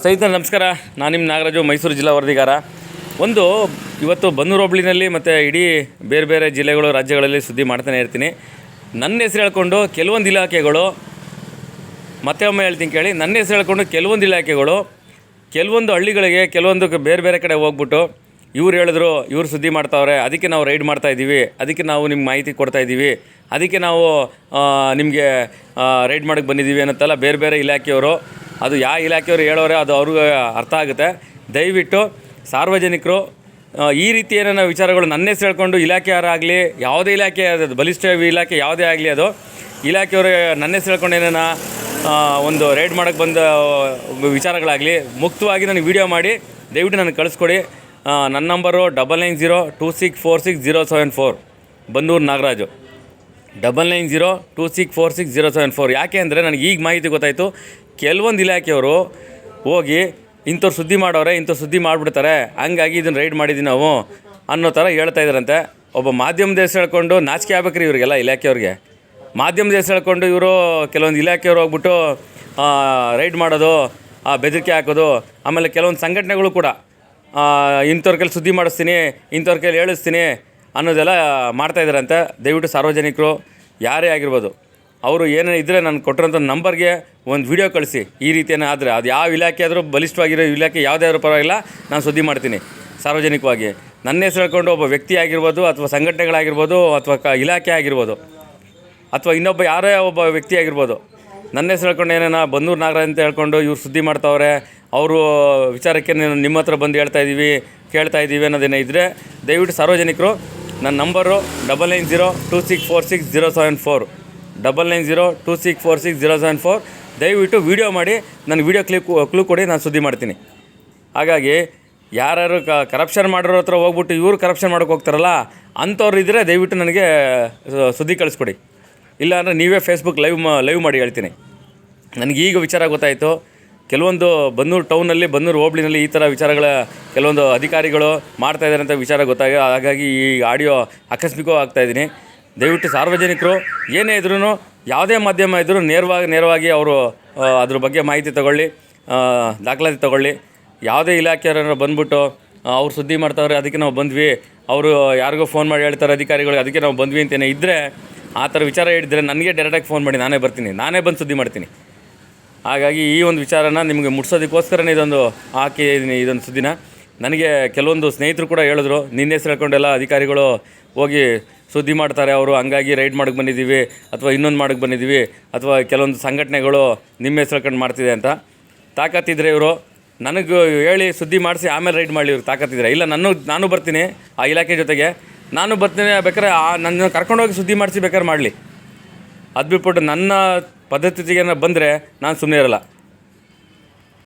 ಸ್ನೇಹಿತರೆ, ನಮಸ್ಕಾರ. ನಾನು ನಿಮ್ಮ ನಾಗರಾಜು, ಮೈಸೂರು ಜಿಲ್ಲಾ ವರದಿಗಾರ. ಒಂದು, ಇವತ್ತು ಬನ್ನೂರು ಹೋಬಳಿನಲ್ಲಿ ಮತ್ತು ಇಡೀ ಬೇರೆ ಬೇರೆ ಜಿಲ್ಲೆಗಳು, ರಾಜ್ಯಗಳಲ್ಲಿ ಸುದ್ದಿ ಮಾಡ್ತಾನೆ ಇರ್ತೀನಿ. ನನ್ನ ಹೆಸರು ಹೇಳ್ಕೊಂಡು ಕೆಲವೊಂದು ಇಲಾಖೆಗಳು, ಮತ್ತೆ ಒಮ್ಮೆ ಹೇಳ್ತೀನಿ ಕೇಳಿ. ನನ್ನ ಹೆಸರು ಹೇಳ್ಕೊಂಡು ಕೆಲವೊಂದು ಇಲಾಖೆಗಳು, ಕೆಲವೊಂದು ಹಳ್ಳಿಗಳಿಗೆ, ಕೆಲವೊಂದು ಬೇರೆ ಬೇರೆ ಕಡೆ ಹೋಗ್ಬಿಟ್ಟು ಇವ್ರು ಹೇಳಿದ್ರು, ಇವ್ರು ಸುದ್ದಿ ಮಾಡ್ತಾವ್ರೆ, ಅದಕ್ಕೆ ನಾವು ರೈಡ್ ಮಾಡ್ತಾ ಇದ್ದೀವಿ, ಅದಕ್ಕೆ ನಾವು ನಿಮ್ಗೆ ಮಾಹಿತಿ ಕೊಡ್ತಾ ಇದ್ದೀವಿ, ಅದಕ್ಕೆ ನಾವು ನಿಮಗೆ ರೈಡ್ ಮಾಡೋಕ್ಕೆ ಬಂದಿದ್ದೀವಿ ಅನ್ನೋತ್ತಲ್ಲ ಬೇರೆ ಬೇರೆ ಇಲಾಖೆಯವರು. ಅದು ಯಾವ ಇಲಾಖೆಯವರು ಹೇಳೋರೆ ಅದು ಅವ್ರಿಗೆ ಅರ್ಥ ಆಗುತ್ತೆ. ದಯವಿಟ್ಟು ಸಾರ್ವಜನಿಕರು ಈ ರೀತಿ ಏನೇನೋ ವಿಚಾರಗಳು ನನ್ನ ಹೆಸರು ಹೇಳ್ಕೊಂಡು ಇಲಾಖೆಯವರಾಗಲಿ, ಯಾವುದೇ ಇಲಾಖೆ ಅದು ಬಲಿಷ್ಠ ಇಲಾಖೆ ಯಾವುದೇ ಆಗಲಿ ಅದು, ಇಲಾಖೆಯವರು ನನ್ನ ಹೆಸರು ಹೇಳ್ಕೊಂಡು ಏನೇನ ಒಂದು ರೈಡ್ ಮಾಡೋಕ್ಕೆ ಬಂದ ವಿಚಾರಗಳಾಗಲಿ, ಮುಕ್ತವಾಗಿ ನನಗೆ ವೀಡಿಯೋ ಮಾಡಿ, ದಯವಿಟ್ಟು ನನಗೆ ಕಳಿಸ್ಕೊಡಿ. ನನ್ನ number double nine zero two six four six zero seven four, Bandur Nagaraju. Double nine zero two six four six zero seven four. ಯಾಕೆ ಅಂದರೆ ನನಗೆ ಈಗ ಮಾಹಿತಿ ಗೊತ್ತಾಯಿತು ಕೆಲವೊಂದು ಇಲಾಖೆಯವರು ಹೋಗಿ ಇಂಥವ್ರು ಸುದ್ದಿ ಮಾಡೋರೆ, ಇಂಥವ್ರು ಸುದ್ದಿ ಮಾಡಿಬಿಡ್ತಾರೆ, ಹಂಗಾಗಿ ಇದನ್ನು ರೈಡ್ ಮಾಡಿದ್ದೀವಿ ನಾವು ಅನ್ನೋ ಥರ ಹೇಳ್ತಾ ಇದ್ದಾರಂತೆ ಒಬ್ಬ ಮಾಧ್ಯಮದ ಹೆಸರು ಹೇಳ್ಕೊಂಡು ನಾಚಿಕೆ ಆಗ್ಬೇಕ್ರಿ ಇವರಿಗೆಲ್ಲ ಇಲಾಖೆಯವ್ರಿಗೆ. ಮಾಧ್ಯಮದ ಹೆಸರು ಹೇಳ್ಕೊಂಡು ಇವರು ಕೆಲವೊಂದು ಇಲಾಖೆಯವ್ರು ಹೋಗ್ಬಿಟ್ಟು ರೈಡ್ ಮಾಡೋದು ಬೆದರಿಕೆ ಹಾಕೋದು, ಆಮೇಲೆ ಕೆಲವೊಂದು ಸಂಘಟನೆಗಳು ಕೂಡ ಇಂಥವ್ರ ಕೈಲಿ ಸುದ್ದಿ ಮಾಡಿಸ್ತೀನಿ, ಇಂಥವ್ರ ಕೈಲಿ ಹೇಳಿಸ್ತೀನಿ ಅನ್ನೋದೆಲ್ಲ ಮಾಡ್ತಾಯಿದ್ದಾರಂತೆ ದಯವಿಟ್ಟು ಸಾರ್ವಜನಿಕರು, ಯಾರೇ ಆಗಿರ್ಬೋದು. ಅವರು ಏನೇ ಇದ್ದರೆ ನಾನು ಕೊಟ್ಟಿರೋಂಥ ನಂಬರ್ಗೆ ಒಂದು ವಿಡಿಯೋ ಕಳಿಸಿ. ಈ ರೀತಿಯೇ ಆದರೆ. ಅದು ಯಾವ ಇಲಾಖೆ ಆದರೂ ಬಲಿಷ್ಠವಾಗಿರೋ ಇಲಾಖೆ ಯಾವುದೇ ಆದರೂ ಪರವಾಗಿಲ್ಲ, ನಾನು ಸುದ್ದಿ ಮಾಡ್ತೀನಿ. ಸಾರ್ವಜನಿಕವಾಗಿ. ನನ್ನ ಹೆಸರು ಹೇಳ್ಕೊಂಡು ಒಬ್ಬ ವ್ಯಕ್ತಿ ಆಗಿರ್ಬೋದು ಅಥವಾ ಸಂಘಟನೆಗಳಾಗಿರ್ಬೋದು ಅಥವಾ ಕ ಇಲಾಖೆ ಆಗಿರ್ಬೋದು ಅಥವಾ ಇನ್ನೊಬ್ಬ ಯಾರೇ ಒಬ್ಬ ವ್ಯಕ್ತಿ ಆಗಿರ್ಬೋದು, ನನ್ನ ಹೆಸರು ಹೇಳ್ಕೊಂಡು ಏನೇನ ಬಂದೂರು ನಾಗರಾಜ್ ಅಂತ ಹೇಳ್ಕೊಂಡು ಇವ್ರು ಸುದ್ದಿ ಮಾಡ್ತಾವ್ರೆ, ಅವರು ವಿಚಾರಕ್ಕೆ ನೀನು ನಿಮ್ಮ ಹತ್ರ ಬಂದು ಹೇಳ್ತಾ ಇದ್ದೀವಿ ಕೇಳ್ತಾ ಇದ್ದೀವಿ ಅನ್ನೋದೇನೇ ಇದ್ದರೆ ದಯವಿಟ್ಟು ಸಾರ್ವಜನಿಕರು, ನನ್ನ number double nine zero two six four six zero seven four. Double nine zero two six four six zero seven four. ದಯವಿಟ್ಟು ವೀಡಿಯೋ ಮಾಡಿ, ನಾನು ವೀಡಿಯೋ ಕ್ಲಿಕ್, ಕ್ಲೂ ಕೊಡಿ, ನಾನು ಸುದ್ದಿ ಮಾಡ್ತೀನಿ. ಹಾಗಾಗಿ, ಯಾರ್ಯಾರು ಕ ಕರಪ್ಷನ್ ಮಾಡಿರೋ ಹತ್ರ ಹೋಗ್ಬಿಟ್ಟು ಇವರು ಕರಪ್ಷನ್ ಮಾಡೋಕೆ ಹೋಗ್ತಾರಲ್ಲ, ಅಂಥವ್ರು ಇದ್ದರೆ ದಯವಿಟ್ಟು ನನಗೆ ಸುದ್ದಿ ಕಳಿಸ್ಕೊಡಿ. ಇಲ್ಲ ಅಂದರೆ ನೀವೇ ಫೇಸ್ಬುಕ್ ಲೈವ್ ಲೈವ್ ಮಾಡಿ ಹೇಳ್ತೀನಿ. ನನಗೆ ಈಗ ವಿಚಾರ ಗೊತ್ತಾಯಿತು. ಕೆಲವೊಂದು ಬನ್ನೂರು ಟೌನಲ್ಲಿ ಬನ್ನೂರು ಹೋಬ್ಳಿನಲ್ಲಿ ಈ ಥರ ವಿಚಾರಗಳ, ಕೆಲವೊಂದು ಅಧಿಕಾರಿಗಳು ಮಾಡ್ತಾ ಇದ್ದಾರೆ ಅಂತ ವಿಚಾರ ಗೊತ್ತಾಗ, ಹಾಗಾಗಿ ಈ ಆಡಿಯೋ ಆಕಸ್ಮಿಕವಾಗಿ ಆಗ್ತಾಯಿದ್ದೀನಿ ದಯವಿಟ್ಟು ಸಾರ್ವಜನಿಕರು, ಏನೇ ಇದ್ರೂ ಯಾವುದೇ ಮಾಧ್ಯಮ ಇದ್ದರೂ ನೇರವಾಗಿ ನೇರವಾಗಿ ಅವರು ಅದ್ರ ಬಗ್ಗೆ ಮಾಹಿತಿ ತಗೊಳ್ಳಿ ದಾಖಲಾತಿ ತಗೊಳ್ಳಿ. ಯಾವುದೇ ಇಲಾಖೆಯವರು ಬಂದ್ಬಿಟ್ಟು ಅವ್ರು ಸುದ್ದಿ ಮಾಡ್ತಾವ್ರೆ, ಅದಕ್ಕೆ ನಾವು ಬಂದ್ವಿ. ಅವರು ಯಾರಿಗೋ ಫೋನ್ ಮಾಡಿ ಹೇಳ್ತಾರೆ ಅಧಿಕಾರಿಗಳು ಅದಕ್ಕೆ ನಾವು ಬಂದ್ವಿ ಅಂತೇನೆ ಇದ್ದರೆ ಆ ಥರ ವಿಚಾರ ಹೇಳಿದರೆ ನನಗೆ ಡೈರೆಕ್ಟಾಗಿ ಫೋನ್ ಮಾಡಿ, ನಾನೇ ಬರ್ತೀನಿ. ನಾನೇ ಬಂದು ಸುದ್ದಿ ಮಾಡ್ತೀನಿ. ಹಾಗಾಗಿ ಈ ಒಂದು ವಿಚಾರನ ನಿಮಗೆ ಮುಟ್ಸೋದಕ್ಕೋಸ್ಕರನೇ ಇದೊಂದು ಹಾಕಿದ್ದೀನಿ ಇದೊಂದು ಸುದ್ದಿನ. ನನಗೆ ಕೆಲವೊಂದು ಸ್ನೇಹಿತರು ಕೂಡ ಹೇಳಿದ್ರು, ನಿನ್ನೆ ಹೇಳ್ಕೊಂಡೆಲ್ಲ ಅಧಿಕಾರಿಗಳು ಹೋಗಿ ಸುದ್ದಿ ಮಾಡ್ತಾರೆ, ಅವರು ಹಂಗಾಗಿ ರೈಡ್ ಮಾಡಕ್ಕೆ ಬಂದಿದ್ದೀವಿ ಅಥವಾ ಇನ್ನೊಂದು ಮಾಡಕ್ಕೆ ಬಂದಿದ್ದೀವಿ ಅಥವಾ ಕೆಲವೊಂದು ಸಂಘಟನೆಗಳು ನಿಮ್ಮ ಹೆಸರು ಕಂಡು ಮಾಡ್ತಿದೆ ಅಂತ. ತಾಕತ್ತಿದ್ರೆ ಇವರು, ನನಗೆ ಹೇಳಿ ಸುದ್ದಿ ಮಾಡಿಸಿ, ಆಮೇಲೆ ರೈಡ್ ಮಾಡಲಿ ಇವರು ತಾಕತ್ತಿದ್ರೆ. ಇಲ್ಲ, ನಾನು ನಾನು ಬರ್ತೀನಿ ಆ ಇಲಾಖೆ ಜೊತೆಗೆ. ನಾನು ಬರ್ತೀನಿ ಬೇಕಾದ್ರೆ ಆ ನನ್ನ ಕರ್ಕೊಂಡೋಗಿ ಸುದ್ದಿ ಮಾಡಿಸಿ ಬೇಕಾದ್ರೆ ಮಾಡಲಿ. ಅದು ಬಿಟ್ಬಿಟ್ಟು ನನ್ನ ಪದ್ಧತಿಗೆ ಬಂದರೆ ನಾನು ಸುಮ್ಮನೆ ಇರಲ್ಲ.